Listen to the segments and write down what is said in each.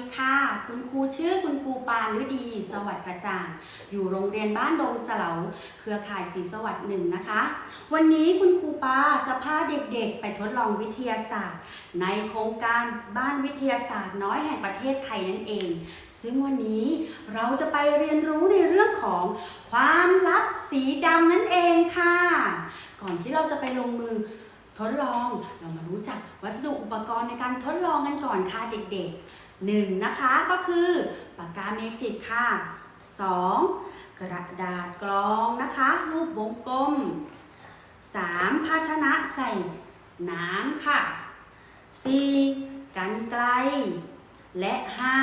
ีค่ะ คุณครูชื่อคุณครูปานฤดี สวัสดิ์ประจ่าง อยู่โรงเรียนบ้านดงสลาเครือข่ายศรีสวัสดิ์หนึ่งนะคะ วันนี้คุณครูปาจะพาเด็กๆ ไปทดลองวิทยาศาสตร์ ในโครงการบ้านวิทยาศาสตร์น้อยแห่งประเทศไทยนั่นเอง ซึ่งวันนี้เราจะไปเรียนรู้ในเรื่องของความลับสีดำนั่นเองค่ะ ก่อนที่เราจะไปลงมือทดลองเรามารู้จักวัสดุอุปกรณ์ในการทดลองกันก่อนค่ะเด็กๆ หนึ่งนะคะก็คือปากกาเมจิกค่ะสองกระดาษกรองนะคะ รูปวงกลมสามภาชนะใส่น้ำค่ะสี่กันไกล และห้า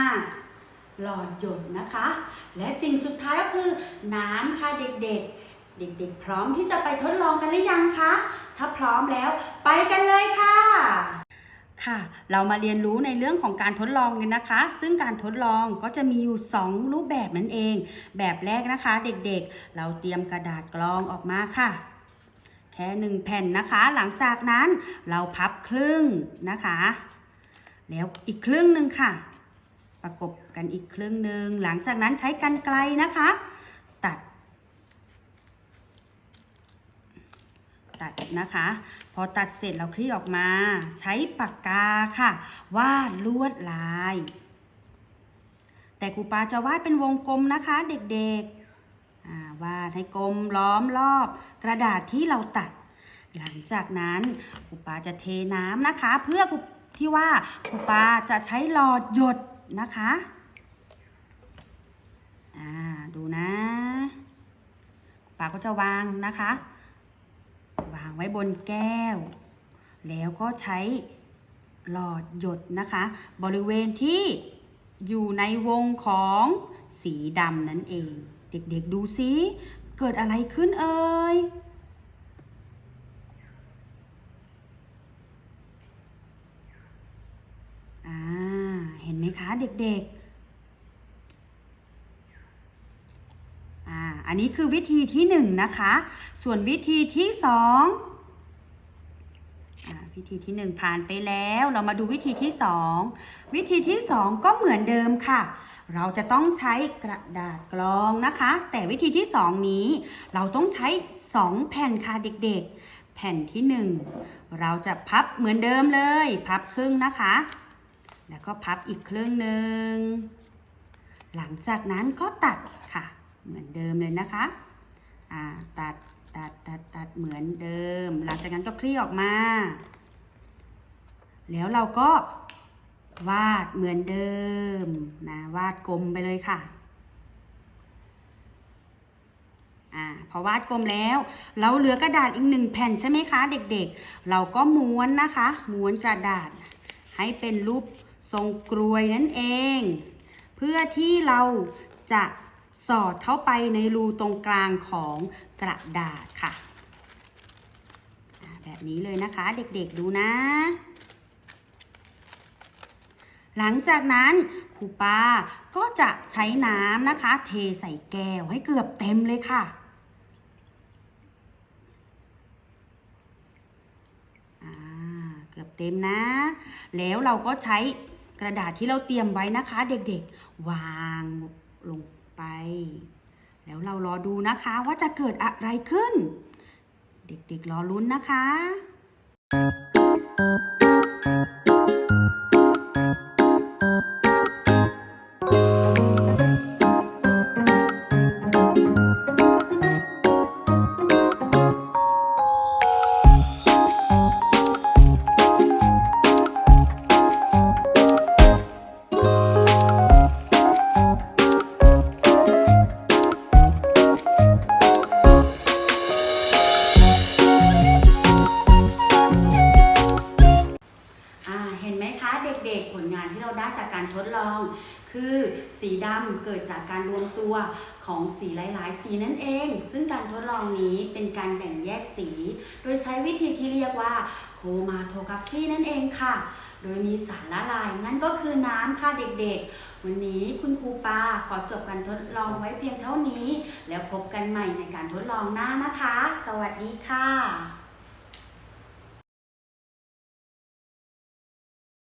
หลอดหยดนะคะ และสิ่งสุดท้ายก็คือ น้ำค่ะเด็กๆ เด็กๆ พร้อมที่จะไปทดลองกันหรือยังคะ ถ้าพร้อมแล้วไปกันเลยค่ะ ค่ะ เรามาเรียนรู้ในเรื่องของการทดลองกันนะคะ ซึ่งการทดลองก็จะมีอยู่ 2 รูปแบบนั่นเอง แบบแรกนะคะ เด็กๆ เราเตรียมกระดาษกรองออกมาค่ะ แค่หนึ่งแผ่นนะคะ หลังจากนั้นเราพับครึ่งนะคะ แล้วอีกครึ่งหนึ่งค่ะ ประกบกันอีกครึ่งหนึ่งหลังจากนั้นใช้กันไกลนะคะ ตัด ตัดนะคะ พอตัดเสร็จเราคลี่ออกมา ใช้ปากกาค่ะ วาดลวดลาย แต่ครูปาจะวาดเป็นวงกลมนะคะ เด็กๆวาดให้กลมล้อมรอบ กระดาษที่เราตัด หลังจากนั้นครูปาจะเทน้ำนะคะ เพื่อที่ว่าครูปาจะใช้หลอดหยดนะคะดูนะครูปาก็จะวางนะคะ วางไว้บนแก้ว แล้วก็ใช้หลอดหยดนะคะ บริเวณที่อยู่ในวงของสีดำนั่นเอง เด็กๆดูซิเกิดอะไรขึ้นเอ่ยอ่าเห็นไหมคะเด็กๆ อันนี้คือวิธีที่หนึ่งนะคะ ส่วนวิธีที่สองวิธีที่หนึ่งผ่านไปแล้ว เรามาดูวิธีที่สองวิธีที่สองก็เหมือนเดิมค่ะ เราจะต้องใช้กระดาษกรองนะคะ แต่วิธีที่สองนี้ เราต้องใช้สองแผ่นค่ะเด็กๆ แผ่นที่หนึ่งเราจะพับเหมือนเดิมเลย พับครึ่งนะคะ แล้วก็พับอีกครึ่งหนึ่งหลังจากนั้นก็ตัด เหมือนเดิมเลยนะคะอ่าตัดตัดตัดตัดเหมือนเดิม หลังจากนั้นก็คลี่ออกมา แล้วเราก็วาดเหมือนเดิมนะวาดกลมไปเลยค่ะอ่าพอวาดกลมแล้ว เราเหลือกระดาษอีกหนึ่งแผ่นใช่ไหมคะเด็กๆ เราก็ม้วนนะคะม้วนกระดาษ ให้เป็นรูปทรงกรวยนั่นเอง เพื่อที่เราจะ สอดเข้าไปในรูตรงกลางของกระดาษค่ะ แบบนี้เลยนะคะเด็กๆดูนะ หลังจากนั้นครูป้าก็จะใช้น้ำนะคะ เทใส่แก้วให้เกือบเต็มเลยค่ะเกือบเต็มนะ แล้วเราก็ใช้กระดาษที่เราเตรียมไว้นะคะ เด็กๆ วางลง ไป แล้วเรารอดูนะคะว่าจะเกิดอะไรขึ้น เด็กๆรอลุ้นนะคะ ได้จากการทดลอง คือสีดำเกิดจากการรวมตัวของสีหลาย ๆ สีนั่นเอง ซึ่งการทดลองนี้เป็นการแบ่งแยกสี โดยใช้วิธีที่เรียกว่าโคมาโทกราฟีนั่นเองค่ะ โดยมีสารละลายนั่นก็คือน้ำค่ะเด็กๆ วันนี้คุณครูปาขอจบการทดลองไว้เพียงเท่านี้ แล้วพบกันใหม่ในการทดลองหน้านะคะ สวัสดีค่ะ